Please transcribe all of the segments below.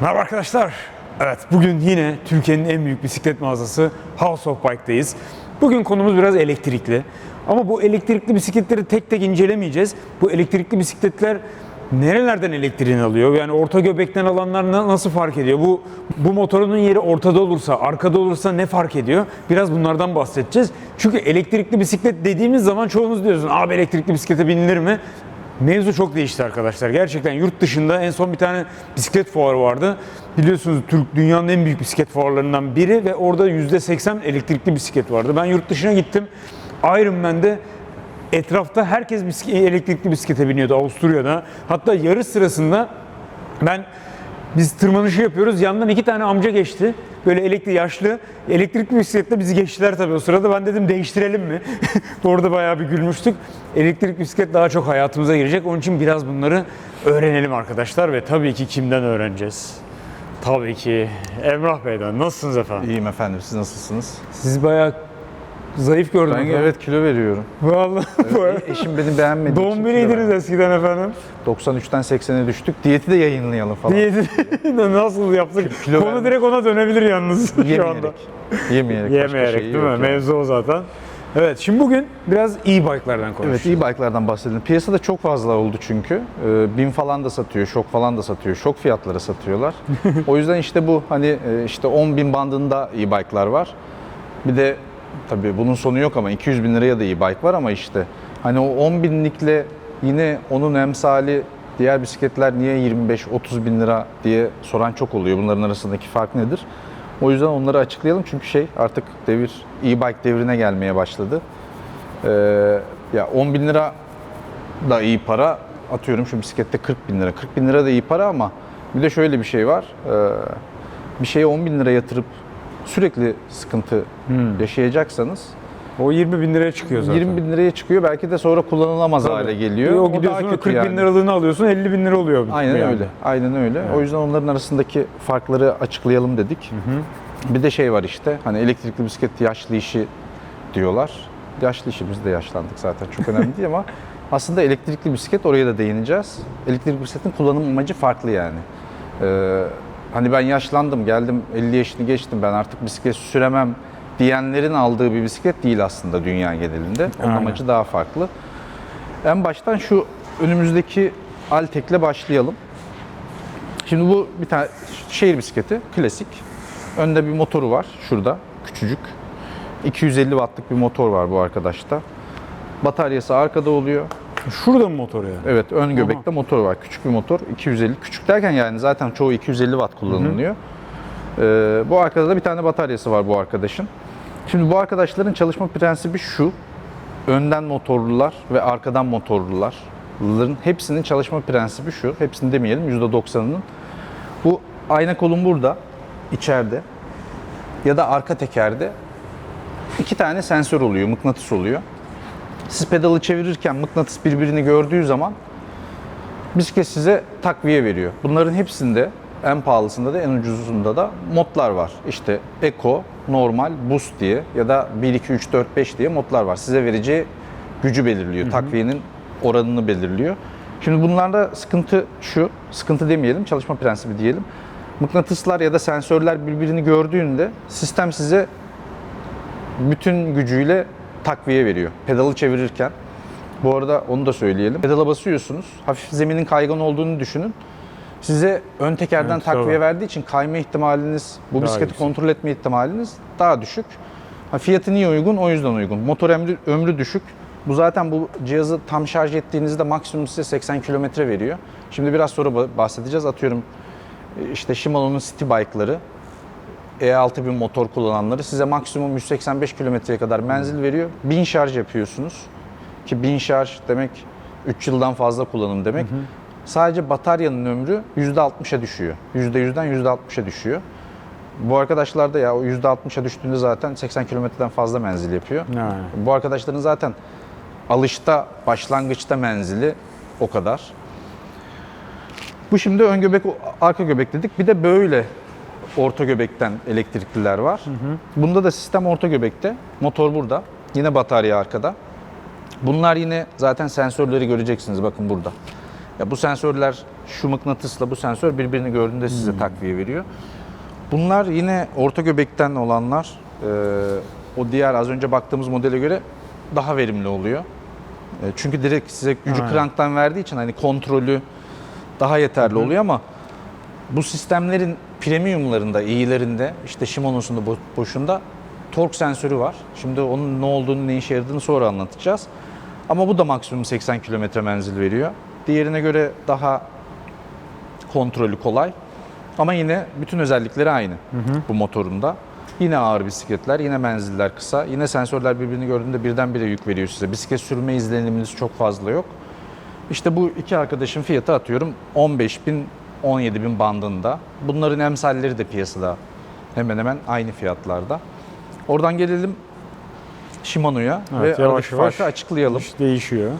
Merhaba arkadaşlar. Evet bugün yine Türkiye'nin en büyük bisiklet mağazası House of Bike'dayız. Bugün konumuz biraz elektrikli. Ama bu elektrikli bisikletleri tek tek incelemeyeceğiz. Bu elektrikli bisikletler nerelerden elektriğini alıyor? Yani orta göbekten alanlar na- nasıl fark ediyor? Bu bu motorunun yeri ortada olursa, arkada olursa ne fark ediyor? Biraz bunlardan bahsedeceğiz. Çünkü elektrikli bisiklet dediğimiz zaman çoğunuz diyorsun, abi elektrikli bisiklete binilir mi? Mevzu çok değişti arkadaşlar. Gerçekten yurt dışında en son bir tane bisiklet fuarı vardı. Biliyorsunuz Türk dünyanın en büyük bisiklet fuarlarından biri ve orada %80 elektrikli bisiklet vardı. Ben yurt dışına gittim. Ironman'de etrafta herkes bisiklet, elektrikli bisiklete biniyordu Avusturya'da. Hatta yarış sırasında ben biz tırmanışı yapıyoruz. Yandan iki tane amca geçti. Böyle elektrik yaşlı. Elektrikli bisikletle bizi geçtiler tabii o sırada. Ben dedim değiştirelim mi? Orada bayağı bir gülmüştük. Elektrik bisiklet daha çok hayatımıza girecek. Onun için biraz bunları öğrenelim arkadaşlar ve tabii ki kimden öğreneceğiz? Tabii ki Emrah Bey'den. Nasılsınız efendim? İyiyim efendim. Siz nasılsınız? Siz bayağı zayıf gördüm. Ben efendim. evet kilo veriyorum. Vallahi E- Eşim beni Dombiliydiniz verdim. eskiden efendim. 93'ten 80'e düştük. Diyeti de yayınlayalım falan. Diyeti nasıl yaptık? Kilo Konu vermek- direkt ona dönebilir yalnız şu anda. Yemeyerek. Yemeyerek. Yemeyerek şey değil mi? yani. Mevzu o zaten. Evet şimdi bugün biraz e-bike'lardan Evet konuşacağız. iyi bike'lardan bahsedelim. Piyasada çok fazla oldu çünkü. Ee, bin falan da satıyor, şok falan da satıyor. Şok fiyatlara satıyorlar. o yüzden işte bu hani e, işte 10 bin bandında e-bike'lar var. Bir de tabii bunun sonu yok ama 200 bin liraya da e-bike var ama işte hani o 10 binlikle yine onun emsali diğer bisikletler niye 25-30 bin lira diye soran çok oluyor. Bunların arasındaki fark nedir? O yüzden onları açıklayalım çünkü şey artık devir e-bike devrine gelmeye başladı. Ee, ya 10 bin lira da iyi para. Atıyorum şu bisiklette 40 bin lira. 40 bin lira da iyi para ama bir de şöyle bir şey var. Ee, bir şeye 10 bin lira yatırıp sürekli sıkıntı yaşayacaksanız O 20 bin liraya çıkıyor zaten. 20 bin liraya çıkıyor. Belki de sonra kullanılamaz Tabii. hale geliyor. O O gidiyorsun o kötü 40 bin yani. liralığını alıyorsun 50 bin lira oluyor. Aynen yani. öyle. Aynen öyle. O yüzden onların arasındaki farkları açıklayalım dedik. Bir de şey var işte hani elektrikli bisiklet yaşlı işi diyorlar. Yaşlı işi biz de yaşlandık zaten çok önemli değil ama aslında elektrikli bisiklet oraya da değineceğiz. Elektrikli bisikletin kullanım amacı farklı yani. Ee, hani ben yaşlandım geldim 50 yaşını geçtim ben artık bisiklet süremem diyenlerin aldığı bir bisiklet değil aslında dünya genelinde. Onun Aynen. amacı daha farklı. En baştan şu önümüzdeki Altek'le başlayalım. Şimdi bu bir tane şehir bisikleti, klasik. Önde bir motoru var şurada, küçücük. 250 wattlık bir motor var bu arkadaşta. Bataryası arkada oluyor. Şurada mı motor yani? Evet, ön göbekte motor var. Küçük bir motor, 250. Küçük derken yani zaten çoğu 250 watt kullanılıyor. Ee, bu arkada da bir tane bataryası var bu arkadaşın. Şimdi bu arkadaşların çalışma prensibi şu. Önden motorlular ve arkadan motorluların hepsinin çalışma prensibi şu. Hepsini demeyelim %90'ının. Bu ayna kolun burada, içeride ya da arka tekerde iki tane sensör oluyor, mıknatıs oluyor. Siz pedalı çevirirken mıknatıs birbirini gördüğü zaman bisiklet size takviye veriyor. Bunların hepsinde en pahalısında da en ucuzunda da modlar var. İşte Eco, Normal, Boost diye ya da 1, 2, 3, 4, 5 diye modlar var. Size vereceği gücü belirliyor. Takviyenin oranını belirliyor. Şimdi bunlarda sıkıntı şu, sıkıntı demeyelim, çalışma prensibi diyelim. Mıknatıslar ya da sensörler birbirini gördüğünde sistem size bütün gücüyle takviye veriyor. Pedalı çevirirken. Bu arada onu da söyleyelim. Pedala basıyorsunuz. Hafif zeminin kaygan olduğunu düşünün. Size ön tekerden Evet, takviye tabii. verdiği için kayma ihtimaliniz, bu bisikleti yüksek. kontrol etme ihtimaliniz daha düşük. Ha, fiyatı niye uygun? O yüzden uygun. Motor ömrü, ömrü düşük. Bu zaten bu cihazı tam şarj ettiğinizde maksimum size 80 kilometre veriyor. Şimdi biraz sonra ba- bahsedeceğiz. Atıyorum e, işte Shimano'nun city bike'ları E6000 motor kullananları size maksimum 185 kilometreye kadar menzil veriyor. 1000 şarj yapıyorsunuz. Ki 1000 şarj demek 3 yıldan fazla kullanım demek. Sadece bataryanın ömrü %60'a düşüyor. %100'den %60'a düşüyor. Bu arkadaşlar da ya o %60'a düştüğünde zaten 80 kilometreden fazla menzil yapıyor. Yani. Bu arkadaşların zaten alışta, başlangıçta menzili o kadar. Bu şimdi ön göbek, arka göbek dedik. Bir de böyle orta göbekten elektrikliler var. Bunda da sistem orta göbekte. Motor burada. Yine batarya arkada. Bunlar yine zaten sensörleri göreceksiniz bakın burada. Ya bu sensörler şu mıknatısla bu sensör birbirini gördüğünde size takviye veriyor. Bunlar yine orta göbekten olanlar e, o diğer az önce baktığımız modele göre daha verimli oluyor. E, çünkü direkt size gücü Aynen. kranktan verdiği için hani kontrolü daha yeterli oluyor ama bu sistemlerin premiumlarında, iyilerinde, işte Shimano'sunda, Bo- Bosch'unda tork sensörü var. Şimdi onun ne olduğunu, ne işe yaradığını sonra anlatacağız. Ama bu da maksimum 80 km menzil veriyor. Diğerine göre daha kontrolü kolay. Ama yine bütün özellikleri aynı bu motorunda. Yine ağır bisikletler, yine menziller kısa, yine sensörler birbirini gördüğünde birdenbire yük veriyor size. Bisiklet sürme izleniminiz çok fazla yok. İşte bu iki arkadaşın fiyatı atıyorum 15 bin 17 bin bandında. Bunların emsalleri de piyasada hemen hemen aynı fiyatlarda. Oradan gelelim Shimano'ya Evet, ve yavaş yavaş farkı açıklayalım. İş değişiyor.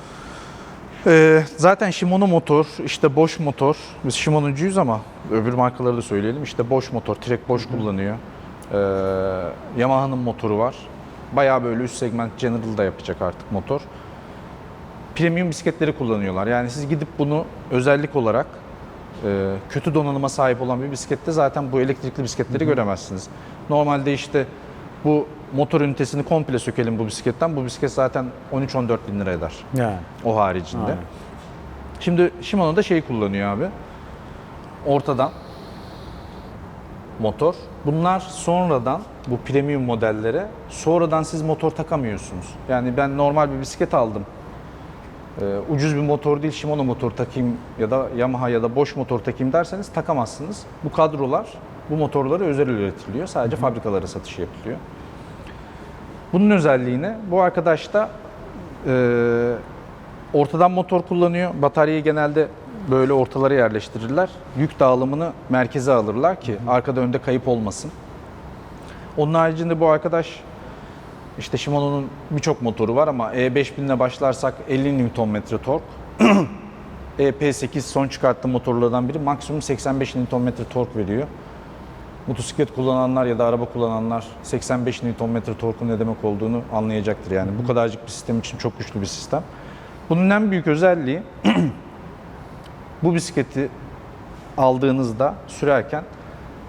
Ee, zaten Shimano motor, işte Bosch motor. Biz Shimano'cuyuz ama öbür markaları da söyleyelim. İşte Bosch motor, Trek Bosch kullanıyor. Ee, Yamaha'nın motoru var. Bayağı böyle üst segment General'da yapacak artık motor. Premium bisikletleri kullanıyorlar. Yani siz gidip bunu özellik olarak e, kötü donanıma sahip olan bir bisiklette zaten bu elektrikli bisikletleri göremezsiniz. Normalde işte bu motor ünitesini komple sökelim bu bisikletten. Bu bisiklet zaten 13-14 bin lira eder. Yani. O haricinde. Aynen. Şimdi Shimano da şey kullanıyor abi. Ortadan motor. Bunlar sonradan bu premium modellere sonradan siz motor takamıyorsunuz. Yani ben normal bir bisiklet aldım. Ee, ucuz bir motor değil Shimano motor takayım ya da Yamaha ya da Bosch motor takayım derseniz takamazsınız. Bu kadrolar bu motorları özel üretiliyor. Sadece fabrikalara satışı yapılıyor. Bunun özelliğini bu arkadaş da e, ortadan motor kullanıyor. Bataryayı genelde böyle ortalara yerleştirirler. Yük dağılımını merkeze alırlar ki arkada önde kayıp olmasın. Onun haricinde bu arkadaş işte Shimano'nun birçok motoru var ama E5000 ile başlarsak 50 Nm tork. EP8 son çıkarttığı motorlardan biri maksimum 85 Nm tork veriyor. Motosiklet kullananlar ya da araba kullananlar 85 Nm torkun ne demek olduğunu anlayacaktır. Yani bu kadarcık bir sistem için çok güçlü bir sistem. Bunun en büyük özelliği bu bisikleti aldığınızda sürerken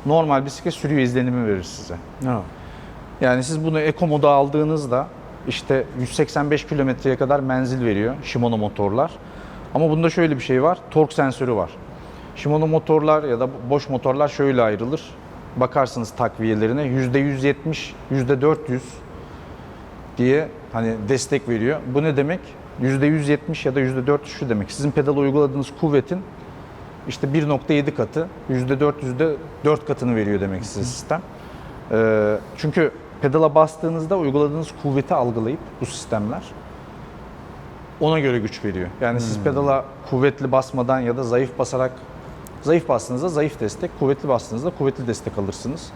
normal bisiklet sürüyor izlenimi verir size. Evet. Yani siz bunu Eco moda aldığınızda işte 185 kilometreye kadar menzil veriyor Shimano motorlar. Ama bunda şöyle bir şey var. Tork sensörü var. Shimano motorlar ya da Bosch motorlar şöyle ayrılır. Bakarsınız takviyelerine %170, %400 diye hani destek veriyor. Bu ne demek? %170 ya da %400 şu demek. Sizin pedala uyguladığınız kuvvetin işte 1.7 katı, %400'de 4 katını veriyor demek size sistem. Ee, çünkü pedala bastığınızda uyguladığınız kuvveti algılayıp bu sistemler ona göre güç veriyor. Yani siz pedala kuvvetli basmadan ya da zayıf basarak zayıf bastığınızda zayıf destek, kuvvetli bastığınızda kuvvetli destek alırsınız.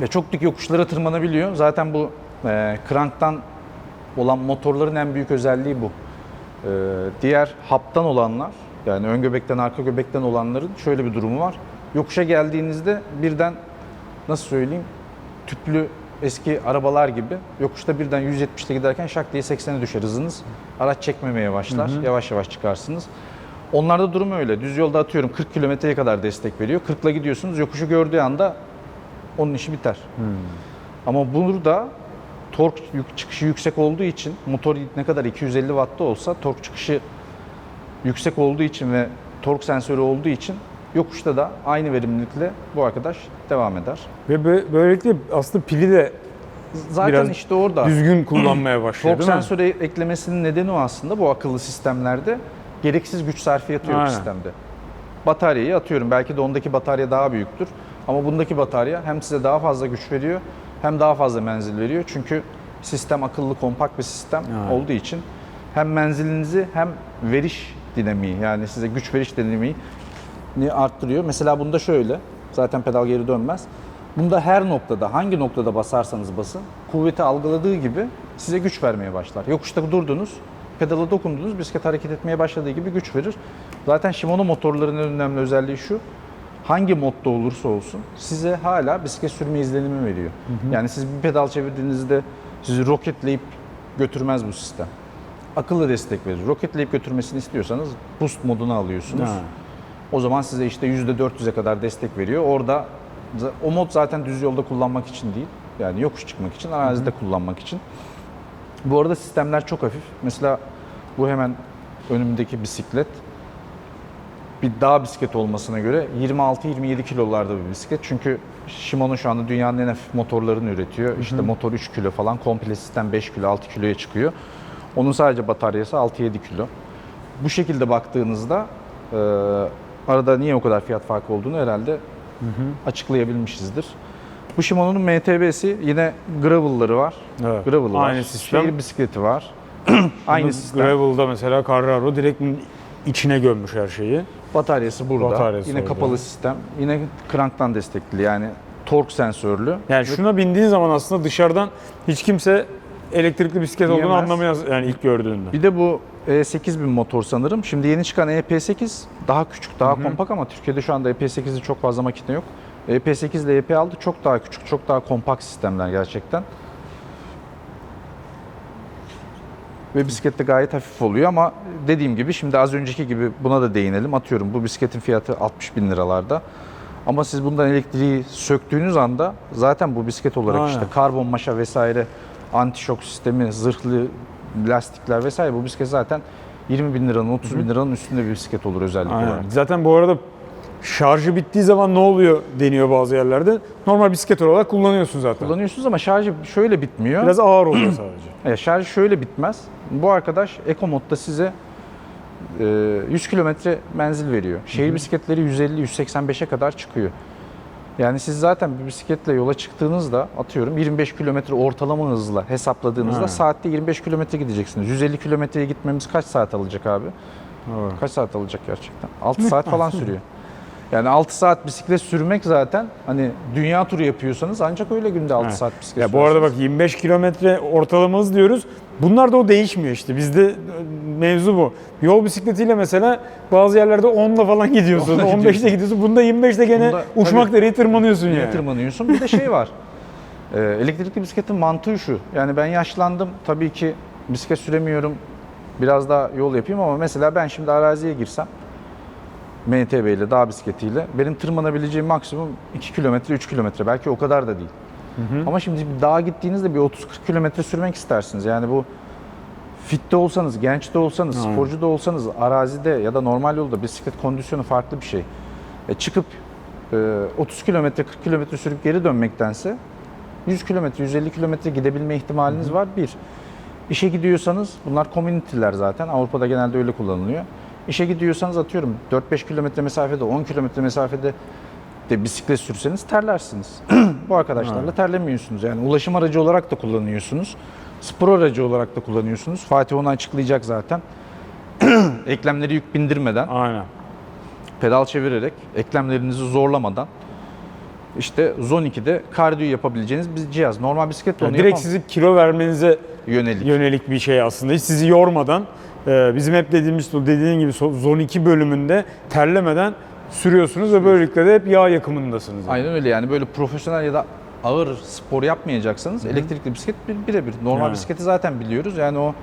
Ve çok dik yokuşlara tırmanabiliyor. Zaten bu e, kranktan olan motorların en büyük özelliği bu. E, diğer haptan olanlar, yani ön göbekten arka göbekten olanların şöyle bir durumu var. Yokuşa geldiğinizde birden nasıl söyleyeyim tüplü eski arabalar gibi yokuşta birden 170'te giderken şak diye 80'e düşer hızınız. Araç çekmemeye başlar. Yavaş yavaş çıkarsınız. Onlarda durum öyle. Düz yolda atıyorum 40 kilometreye kadar destek veriyor. 40'la gidiyorsunuz. Yokuşu gördüğü anda onun işi biter. Ama burada tork çıkışı yüksek olduğu için motor ne kadar 250 wattta olsa tork çıkışı yüksek olduğu için ve tork sensörü olduğu için yokuşta da aynı verimlilikle bu arkadaş devam eder. Ve bö- böylelikle aslında pili de Zaten Biraz işte orada düzgün kullanmaya başlıyor tork değil mi? sensörü eklemesinin nedeni o aslında bu akıllı sistemlerde gereksiz güç sarfiyatı yok Aynen. sistemde. Bataryayı atıyorum belki de ondaki batarya daha büyüktür ama bundaki batarya hem size daha fazla güç veriyor hem daha fazla menzil veriyor. Çünkü sistem akıllı kompakt bir sistem Aynen. olduğu için hem menzilinizi hem veriş dinamiği yani size güç veriş dinamiği ni arttırıyor. Mesela bunda şöyle, zaten pedal geri dönmez. Bunda her noktada, hangi noktada basarsanız basın, kuvveti algıladığı gibi size güç vermeye başlar. Yokuşta durdunuz, pedala dokundunuz, bisiklet hareket etmeye başladığı gibi güç verir. Zaten Shimano motorlarının en önemli özelliği şu, hangi modda olursa olsun size hala bisiklet sürme izlenimi veriyor. Yani siz bir pedal çevirdiğinizde sizi roketleyip götürmez bu sistem. akıllı destek verir. Roketleyip götürmesini istiyorsanız boost moduna alıyorsunuz. Ha. O zaman size işte %400'e kadar destek veriyor. Orada o mod zaten düz yolda kullanmak için değil. Yani yokuş çıkmak için, arazide kullanmak için. Bu arada sistemler çok hafif. Mesela bu hemen önümdeki bisiklet bir dağ bisiklet olmasına göre 26-27 kilolarda bir bisiklet. Çünkü Shimano şu anda dünyanın en hafif motorlarını üretiyor. İşte motor 3 kilo falan, komple sistem 5 kilo, 6 kiloya çıkıyor. Onun sadece bataryası 6-7 kilo. Bu şekilde baktığınızda e, arada niye o kadar fiyat farkı olduğunu herhalde açıklayabilmişizdir. Bu Shimano'nun MTB'si yine gravel'ları var. Evet. Gravel var. Aynı sistem. Şehir bisikleti var. Aynı sistem. Gravel'da mesela Carraro direkt içine gömmüş her şeyi. Bataryası burada. Bataryası Yine orada. kapalı sistem. Yine crank'tan destekli yani tork sensörlü. Yani şuna bindiğin zaman aslında dışarıdan hiç kimse elektrikli bisiklet olduğunu Diyemez. anlamaz yani ilk gördüğünde. Bir de bu E8000 motor sanırım. Şimdi yeni çıkan EP8 daha küçük, daha kompakt ama Türkiye'de şu anda EP8'de çok fazla makine yok. EP8 ile EP6 çok daha küçük, çok daha kompakt sistemler gerçekten. Ve bisiklet de gayet hafif oluyor ama dediğim gibi şimdi az önceki gibi buna da değinelim. Atıyorum bu bisikletin fiyatı 60 bin liralarda. Ama siz bundan elektriği söktüğünüz anda zaten bu bisiklet olarak Aynen. işte karbon maşa vesaire anti şok sistemi, zırhlı lastikler vesaire bu bisiklet zaten 20 bin liranın 30 bin liranın üstünde bir bisiklet olur özellik Aynen. olarak. Zaten bu arada şarjı bittiği zaman ne oluyor deniyor bazı yerlerde. Normal bisiklet olarak kullanıyorsun zaten. Kullanıyorsunuz ama şarjı şöyle bitmiyor. Biraz ağır oluyor sadece. E, şarj şöyle bitmez. Bu arkadaş Eco modda size e, 100 kilometre menzil veriyor. Şehir bisikletleri 150-185'e kadar çıkıyor. Yani siz zaten bir bisikletle yola çıktığınızda atıyorum 25 kilometre ortalama hızla hesapladığınızda Ha. saatte 25 kilometre gideceksiniz. 150 kilometreye gitmemiz kaç saat alacak abi? Doğru. Kaç saat alacak gerçekten? 6 saat falan sürüyor. Yani 6 saat bisiklet sürmek zaten hani dünya turu yapıyorsanız ancak öyle günde 6 Ha. saat bisiklet Ya bu arada sürersiniz. bak 25 kilometre ortalama hız diyoruz. Bunlar da o değişmiyor işte. Bizde mevzu bu. Yol bisikletiyle mesela bazı yerlerde 10'la falan gidiyorsun. 10'la 15'te gidiyorsun. Bunda 25'te gene Bunda- uçmak tabii. dereyi tırmanıyorsun yani. tırmanıyorsun. Bir de şey var. Ee, elektrikli bisikletin mantığı şu. Yani ben yaşlandım. Tabii ki bisiklet süremiyorum. Biraz daha yol yapayım ama mesela ben şimdi araziye girsem MTB ile dağ bisikletiyle benim tırmanabileceğim maksimum 2 kilometre 3 kilometre belki o kadar da değil. Ama şimdi bir dağa gittiğinizde bir 30-40 kilometre sürmek istersiniz. Yani bu fitte olsanız, genç de olsanız, Aynen. sporcu da olsanız arazide ya da normal yolda bisiklet kondisyonu farklı bir şey. E çıkıp e, 30 kilometre 40 kilometre sürüp geri dönmektense 100 kilometre 150 kilometre gidebilme ihtimaliniz var bir. İşe gidiyorsanız bunlar community'ler zaten Avrupa'da genelde öyle kullanılıyor. İşe gidiyorsanız atıyorum 4-5 kilometre mesafede 10 kilometre mesafede de bisiklet sürseniz terlersiniz. Bu arkadaşlarla terlemiyorsunuz. Yani ulaşım aracı olarak da kullanıyorsunuz. Spor aracı olarak da kullanıyorsunuz. Fatih onu açıklayacak zaten. Eklemleri yük bindirmeden Aynen. pedal çevirerek eklemlerinizi zorlamadan işte Zone 2'de kardiyo yapabileceğiniz bir cihaz. Normal bisikletle Yani onu direkt yapamam. sizi kilo vermenize yönelik. yönelik bir şey aslında. Hiç sizi yormadan bizim hep dediğimiz dediğin gibi zon 2 bölümünde terlemeden sürüyorsunuz ve böylelikle de hep yağ yakımındasınız. yani. Aynen öyle yani böyle profesyonel ya da ağır spor yapmayacaksanız elektrikli bisiklet bir- birebir. Normal Yani. bisikleti zaten biliyoruz. Yani o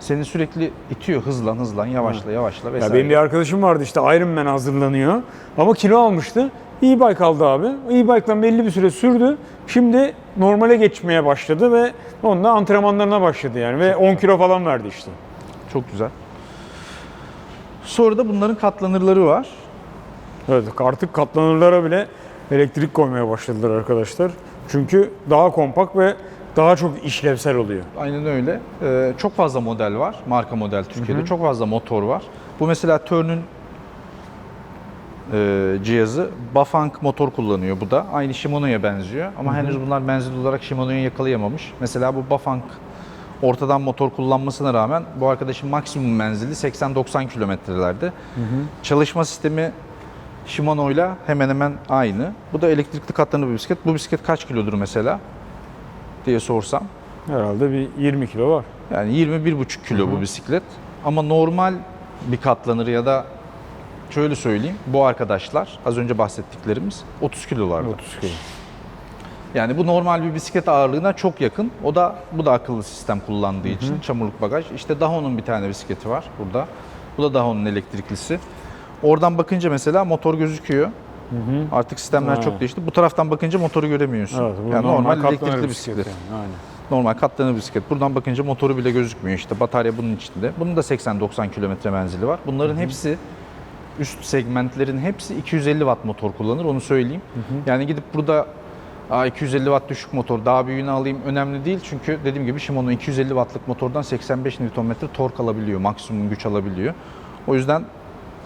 seni sürekli itiyor hızlan hızlan yavaşla yavaşla Ya vesaire. benim bir arkadaşım vardı işte Ironman hazırlanıyor ama kilo almıştı. E-bike aldı abi. E-bike'la belli bir süre sürdü. Şimdi normale geçmeye başladı ve onunla antrenmanlarına başladı yani ve 10 kilo falan verdi işte. Çok güzel. Sonra da bunların katlanırları var. Evet artık katlanırlara bile elektrik koymaya başladılar arkadaşlar. Çünkü daha kompakt ve daha çok işlevsel oluyor. Aynen öyle. Ee, çok fazla model var. Marka model Türkiye'de. Çok fazla motor var. Bu mesela Turn'ün e, cihazı. Bafang motor kullanıyor bu da. Aynı Shimano'ya benziyor. Ama henüz bunlar menzil olarak Shimano'yu yakalayamamış. Mesela bu Bafang ortadan motor kullanmasına rağmen bu arkadaşın maksimum menzili 80-90 kilometrelerde. Çalışma sistemi Shimano'yla hemen hemen aynı. Bu da elektrikli katlanır bir bisiklet. Bu bisiklet kaç kilodur mesela diye sorsam. Herhalde bir 20 kilo var. Yani 21,5 kilo bu bisiklet. Ama normal bir katlanır ya da şöyle söyleyeyim bu arkadaşlar az önce bahsettiklerimiz 30 kilolarda. 30 kilo. Yani bu normal bir bisiklet ağırlığına çok yakın. O da bu da akıllı sistem kullandığı için çamurluk bagaj. İşte Dahon'un bir tane bisikleti var burada. Bu da Dahon'un elektriklisi. Oradan bakınca mesela motor gözüküyor. Artık sistemler Ha. çok değişti. Bu taraftan bakınca motoru göremiyorsun. Evet, yani normal, katlanır elektrikli bisiklet. yani, Aynen. Normal katlanır bisiklet. Buradan bakınca motoru bile gözükmüyor işte. Batarya bunun içinde. Bunun da 80-90 kilometre menzili var. Bunların hepsi üst segmentlerin hepsi 250 watt motor kullanır onu söyleyeyim. Yani gidip burada 250 watt düşük motor daha büyüğünü alayım önemli değil. Çünkü dediğim gibi Shimano 250 wattlık motordan 85 Nm tork alabiliyor. Maksimum güç alabiliyor. O yüzden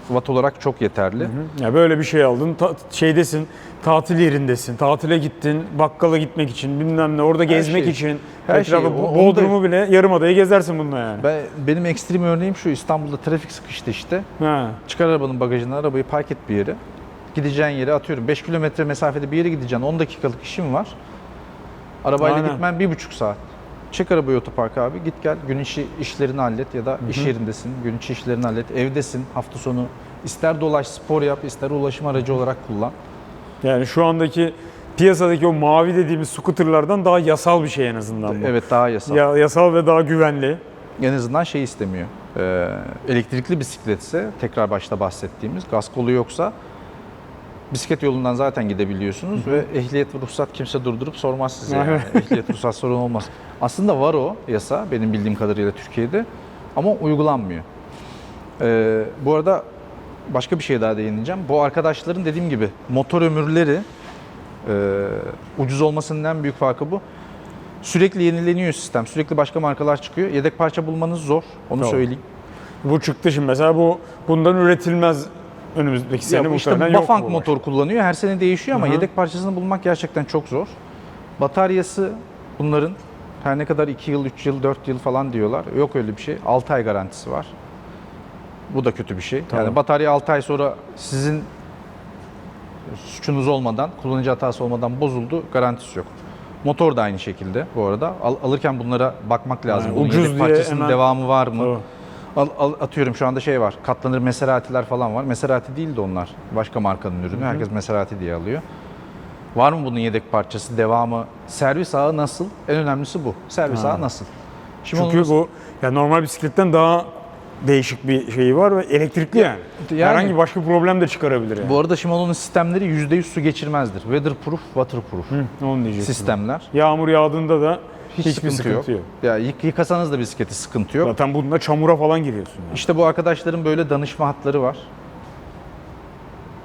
watt olarak çok yeterli. Ya böyle bir şey aldın, ta- şeydesin, tatil yerindesin, tatile gittin, bakkala gitmek için, bilmem ne, orada gezmek şey. için, Her şey. O- Bodrum'u bile yarımadayı gezersin bununla yani. Ben, benim ekstrem örneğim şu İstanbul'da trafik sıkıştı işte. Ha. Çıkar arabanın bagajına, arabayı park et bir yere. Gideceğin yere atıyorum 5 kilometre mesafede bir yere gideceksin. 10 dakikalık işin var. Arabayla Aynen. gitmen bir buçuk saat. Çek arabayı otoparka abi git gel gün içi işlerini hallet ya da iş yerindesin gün içi işlerini hallet evdesin hafta sonu ister dolaş spor yap ister ulaşım aracı olarak kullan. Yani şu andaki piyasadaki o mavi dediğimiz scooterlardan daha yasal bir şey en azından bu. Evet daha yasal. Ya, yasal ve daha güvenli. En azından şey istemiyor. Ee, elektrikli bisikletse tekrar başta bahsettiğimiz gaz kolu yoksa bisiklet yolundan zaten gidebiliyorsunuz ve ehliyet ve ruhsat kimse durdurup sormaz size. Yani. ehliyet ruhsat sorun olmaz. Aslında var o yasa benim bildiğim kadarıyla Türkiye'de ama uygulanmıyor. Ee, bu arada başka bir şey daha değineceğim. Bu arkadaşların dediğim gibi motor ömürleri e, ucuz olmasının en büyük farkı bu. Sürekli yenileniyor sistem. Sürekli başka markalar çıkıyor. Yedek parça bulmanız zor. Onu Tamam. söyleyeyim. Bu çıktı şimdi mesela bu bundan üretilmez önümüzdeki Ya sene bu işte muhtemelen yok Bafang bu. motor kullanıyor. Her sene değişiyor ama Hı hı. yedek parçasını bulmak gerçekten çok zor. Bataryası bunların her ne kadar 2 yıl, 3 yıl, 4 yıl falan diyorlar. Yok öyle bir şey. 6 ay garantisi var. Bu da kötü bir şey. Tamam. Yani batarya 6 ay sonra sizin suçunuz olmadan, kullanıcı hatası olmadan bozuldu. Garantisi yok. Motor da aynı şekilde bu arada. Al- alırken bunlara bakmak lazım. Yani ucuz yedek diye parçasının hemen- devamı var mı? Tabii. Al, al- atıyorum şu anda şey var. Katlanır Maserati'ler falan var. Maserati değil de onlar. Başka markanın ürünü. Herkes Maserati diye alıyor. Var mı bunun yedek parçası, devamı? Servis ağı nasıl? En önemlisi bu. Servis ağı nasıl? Şimdi Çünkü onun- bu yani normal bisikletten daha değişik bir şeyi var ve elektrikli yani. yani- Herhangi başka problem de çıkarabilir yani. bu arada Shimano'nun sistemleri %100 su geçirmezdir. Weatherproof, waterproof Hı, onu diyecektim. sistemler. Yağmur yağdığında da Hiç hiçbir sıkıntı, sıkıntı, yok. Ya yık- yıkasanız da bisikleti sıkıntı yok. Zaten bunda çamura falan giriyorsun. yani. İşte bu arkadaşların böyle danışma hatları var.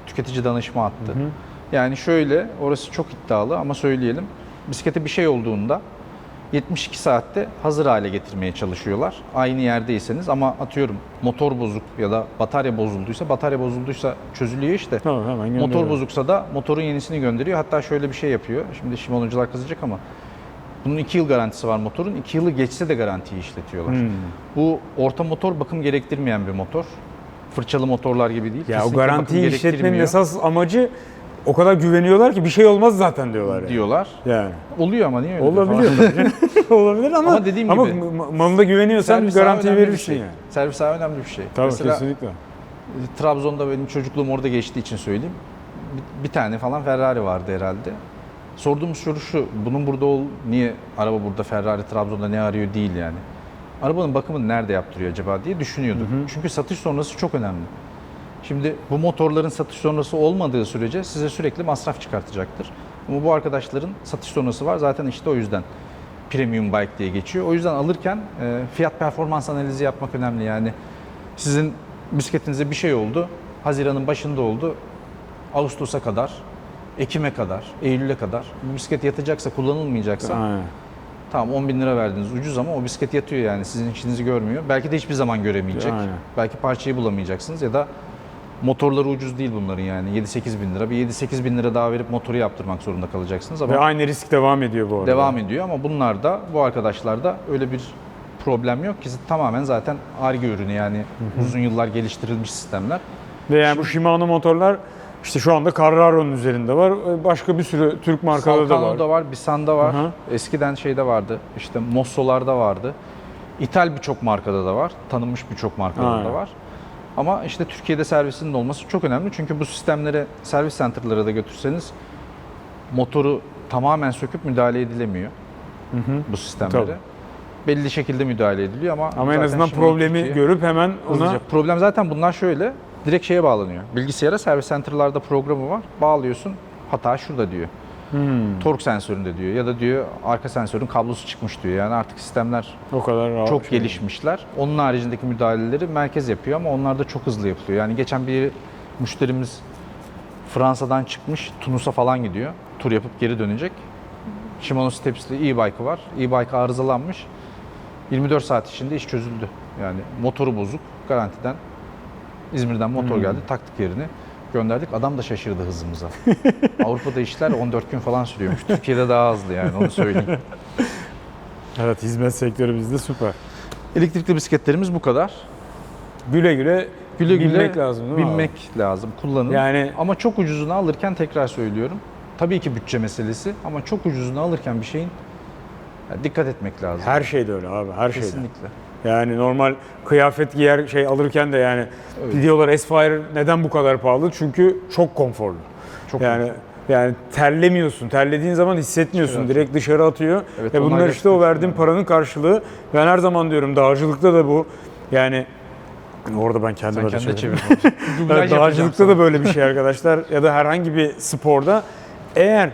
Tüketici danışma hattı. Yani şöyle, orası çok iddialı ama söyleyelim. Bisiklete bir şey olduğunda 72 saatte hazır hale getirmeye çalışıyorlar. Aynı yerdeyseniz ama atıyorum motor bozuk ya da batarya bozulduysa, batarya bozulduysa çözülüyor işte. Tamam hemen Motor bozuksa da motorun yenisini gönderiyor. Hatta şöyle bir şey yapıyor. Şimdi Shimano'cular kızacak ama bunun 2 yıl garantisi var motorun. 2 yılı geçse de garantiyi işletiyorlar. Hmm. Bu orta motor bakım gerektirmeyen bir motor. Fırçalı motorlar gibi değil. Ya o Kesinlikle garantiyi bakım işletmenin esas amacı o kadar güveniyorlar ki bir şey olmaz zaten diyorlar. Yani. diyorlar. yani. Oluyor ama niye öyle Olabiliyor. Olabilir ama, Ama dediğim ama gibi- ma- malına güveniyorsan Servis garantiyi verirsin şey. yani. Servis ağı önemli bir şey. Tabii Mesela kesinlikle. Trabzon'da benim çocukluğum orada geçtiği için söyleyeyim. Bir, bir tane falan Ferrari vardı herhalde. Sorduğumuz soru şu, bunun burada ol, niye araba burada Ferrari Trabzon'da ne arıyor değil yani. Arabanın bakımını nerede yaptırıyor acaba diye düşünüyorduk. Çünkü satış sonrası çok önemli. Şimdi bu motorların satış sonrası olmadığı sürece size sürekli masraf çıkartacaktır. Ama bu arkadaşların satış sonrası var. Zaten işte o yüzden premium bike diye geçiyor. O yüzden alırken e, fiyat performans analizi yapmak önemli. Yani sizin bisikletinize bir şey oldu. Haziran'ın başında oldu. Ağustos'a kadar, Ekim'e kadar, Eylül'e kadar bu bisiklet yatacaksa, kullanılmayacaksa Aynen. tamam 10 bin lira verdiniz ucuz ama o bisiklet yatıyor yani sizin işinizi görmüyor. Belki de hiçbir zaman göremeyecek. Aynen. Belki parçayı bulamayacaksınız ya da motorları ucuz değil bunların yani 7-8 bin lira. Bir 7-8 bin lira daha verip motoru yaptırmak zorunda kalacaksınız ama Ve aynı risk devam ediyor bu arada. devam ediyor ama bunlarda bu arkadaşlarda öyle bir problem yok ki tamamen zaten ARGE ürünü yani uzun yıllar geliştirilmiş sistemler. Ve yani bu Shimano motorlar işte şu anda Carraro'nun üzerinde var. Başka bir sürü Türk markaları da var. Salkano'da var, Bisan'da var. Hı hı. Eskiden şeyde vardı. işte Mosso'larda vardı. İthal birçok markada da var. Tanınmış birçok markada Aynen. da var. Ama işte Türkiye'de servisinin olması çok önemli. Çünkü bu sistemleri servis center'lara da götürseniz motoru tamamen söküp müdahale edilemiyor bu sistemlere. Tabii. Belli şekilde müdahale ediliyor ama Ama en azından problemi Türkiye- görüp hemen ona Hızlıca. Problem zaten bunlar şöyle. Direkt şeye bağlanıyor. Bilgisayara servis center'larda programı var. Bağlıyorsun. Hata şurada diyor. Hmm. Tork sensöründe diyor ya da diyor arka sensörün kablosu çıkmış diyor. Yani artık sistemler o kadar çok şey. gelişmişler. Onun haricindeki müdahaleleri merkez yapıyor ama onlar da çok hızlı yapılıyor. Yani geçen bir müşterimiz Fransa'dan çıkmış, Tunus'a falan gidiyor. Tur yapıp geri dönecek. Shimano Steps'li e-bike'ı var. E-bike arızalanmış. 24 saat içinde iş çözüldü. Yani motoru bozuk, garantiden İzmir'den motor Hmm. geldi, taktık yerini gönderdik. Adam da şaşırdı hızımıza. Avrupa'da işler 14 gün falan sürüyormuş. Türkiye'de daha hızlı yani onu söyleyeyim. Evet hizmet sektörü bizde süper. Elektrikli bisikletlerimiz bu kadar. Güle güle Güle güle bilmek lazım değil mi? abi? Bilmek lazım, kullanın. Yani Ama çok ucuzunu alırken tekrar söylüyorum. Tabii ki bütçe meselesi ama çok ucuzunu alırken bir şeyin dikkat etmek lazım. her şeyde öyle abi her şeyde. Kesinlikle. Yani normal kıyafet giyer şey alırken de yani Evet. diyorlar Aspire neden bu kadar pahalı? Çünkü çok konforlu. Çok yani yani terlemiyorsun. Terlediğin zaman hissetmiyorsun. Dışarı Direkt dışarı atıyor. Evet, Ve onlar bunlar işte o verdiğin öyle. paranın karşılığı. Ben her zaman diyorum dağcılıkta da bu. Yani orada ben kendime Sen de çevirdim. dağcılıkta da böyle bir şey arkadaşlar ya da herhangi bir sporda eğer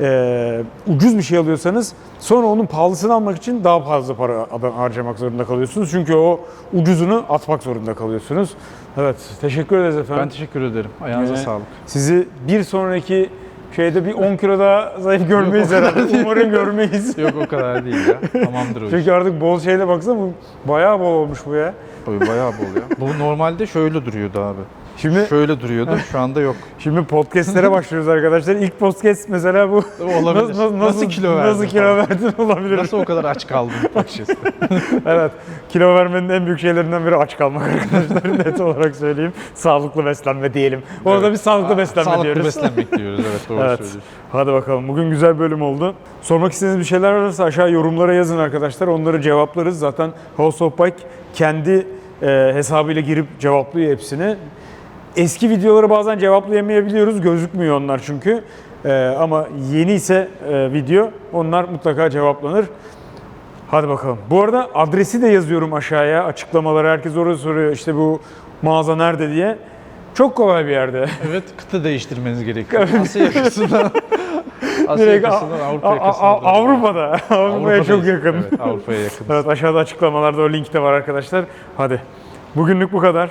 e, ucuz bir şey alıyorsanız sonra onun pahalısını almak için daha fazla para harcamak zorunda kalıyorsunuz. Çünkü o ucuzunu atmak zorunda kalıyorsunuz. Evet teşekkür ederiz efendim. Ben teşekkür ederim. Ayağınıza Yine sağlık. Sizi bir sonraki şeyde bir 10 kilo daha zayıf görmeyiz Yok, herhalde. Umarım görmeyiz. Yok o kadar değil ya. Tamamdır o iş. Çünkü artık bol şeyle baksana bu bayağı bol olmuş bu ya. Tabii bayağı bol ya. Bu normalde şöyle duruyordu abi. Şimdi Şöyle duruyordu. Şu anda yok. Şimdi podcastlere başlıyoruz arkadaşlar. İlk podcast mesela bu. Olabilir. Nasıl, Nasıl kilo verdin Nasıl kilo verdin olabilir. Nasıl o kadar aç kaldın açıkçası? evet. Kilo vermenin en büyük şeylerinden biri aç kalmak arkadaşlar. Net olarak söyleyeyim. Sağlıklı beslenme diyelim. Orada Evet. bir sağlıklı Aa, beslenme Sağlıklı diyoruz. beslenmek diyoruz. Evet doğru Evet. söylüyorsun. Hadi bakalım. Bugün güzel bölüm oldu. Sormak istediğiniz bir şeyler varsa aşağı yorumlara yazın arkadaşlar. Onları cevaplarız. Zaten House of Bike kendi e, hesabıyla girip cevaplıyor hepsini. Eski videoları bazen cevaplayamayabiliyoruz. Gözükmüyor onlar çünkü. E, ama yeni ise e, video onlar mutlaka cevaplanır. Hadi bakalım. Bu arada adresi de yazıyorum aşağıya. Açıklamaları herkes oraya soruyor. İşte bu mağaza nerede diye. Çok kolay bir yerde. Evet kıta değiştirmeniz gerekiyor. Asya yakasından Asya Direkt yakasından Avrupa yakasına. A-. Avrupa'da. Avrupa'ya Avrupa'dayız. çok yakın. Evet Avrupa'ya yakın. Evet aşağıda açıklamalarda o link de var arkadaşlar. Hadi. Bugünlük bu kadar.